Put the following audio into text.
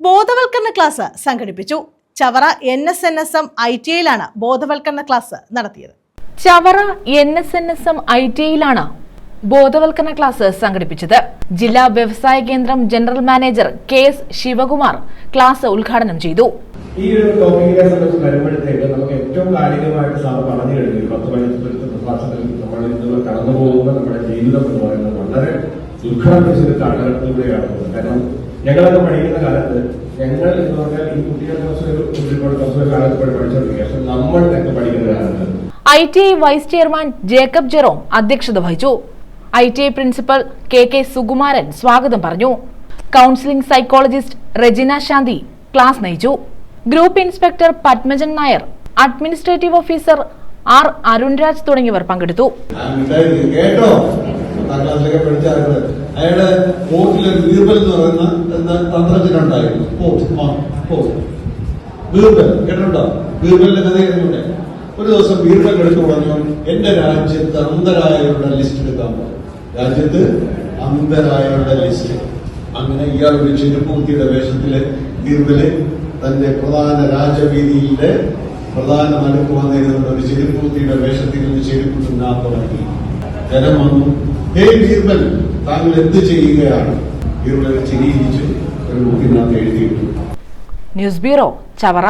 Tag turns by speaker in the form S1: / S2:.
S1: ബോധവൽക്കരണ ക്ലാസ് സംഘടിപ്പിച്ചു. Chavara N S N S M I T ഐയിലാണ് ബോധവൽക്കരണ ക്ലാസ് നടത്തിയത്.
S2: Chavara N S N S M I T ഐയിലാണ് ബോധവൽക്കരണ class സംഘടിപ്പിച്ചത്. ജില്ലാ വ്യവസായ കേന്ദ്രം general manager K S Sivakumar class ഉദ്ഘാടനം ചെയ്തു.
S3: ഈ ഒരു ടോപ്പിക്കിനെ സംബന്ധിച്ച് വരുമ്പോഴത്തേക്ക് നമുക്ക് ഏറ്റവും കാര്യമായിട്ട് സാർ പറഞ്ഞു കഴിഞ്ഞു. പത്ത് പതിനഞ്ച് പ്രഭാഷണത്തിൽ നമ്മൾ ഇന്ന് കടന്നു പോകുന്ന നമ്മുടെ ജീവിതം എന്ന് പറയുന്നത് വളരെ ദുഃഖം കാലഘട്ടത്തിലൂടെയാണ് കാരണം ഞങ്ങളൊക്കെ പഠിക്കുന്ന കാലത്ത് ഞങ്ങൾ എന്ന് പറഞ്ഞാൽ ഈ കുട്ടികളുടെ ഒരു കാലത്ത് പഠിച്ചുകൊണ്ടിരിക്കുക പക്ഷെ നമ്മളൊക്കെ പഠിക്കുന്ന കാലത്ത്.
S2: I T I vice chairman Jacob Jerome അധ്യക്ഷത വഹിച്ചു. I T I principal K K Sukumaran സ്വാഗതം പറഞ്ഞു. Counselling psychologist Regina Shanthi class നയിച്ചു. Group inspector Padmajan Nair administrative officer R Arunraj തുടങ്ങിയവർ പങ്കെടുത്തു.
S4: കേട്ടോ? പത്താം ക്ലാസ്സിലൊക്കെ പഠിച്ചാറുണ്ട് അയാൾ പോർട്ടിലെ ബീർബൽ എന്ന് പറയുന്ന എന്താ തന്ത്രജ്ഞനുണ്ടായിരുന്നു ബീർബൽ കേട്ടിട്ടുണ്ടോ? ബീർബലിന്റെ കഥ കേട്ടിട്ടുണ്ട് ഒരു ദിവസം ബീർബൽ എടുത്തു പറഞ്ഞു എന്റെ രാജ്യത്ത് അന്ധരായവരുടെ ലിസ്റ്റ് എടുക്കാൻ പറഞ്ഞു രാജ്യത്ത് അന്ധരായവരുടെ ലിസ്റ്റ് അങ്ങനെ ഇയാൾ ഒരു ചെരുപ്പൂത്തിയുടെ വേഷത്തിൽ ബീർബൽ തന്റെ പ്രധാന രാജവീതിയിലെ പ്രധാന നടുക്ക് വന്നിരുന്ന ഒരു ചെരുപ്പൂത്തിയുടെ വേഷത്തിൽ നിന്ന് ചെരുപ്പ് തിന്നാൻ ജനം വന്നു ഹേ ബീർബൽ താങ്കൾ എന്ത് ചെയ്യുകയാണ്? ബീർബൽ ചിരിയിച്ചു
S2: ന്യൂസ് ബ്യൂറോ ചവറ.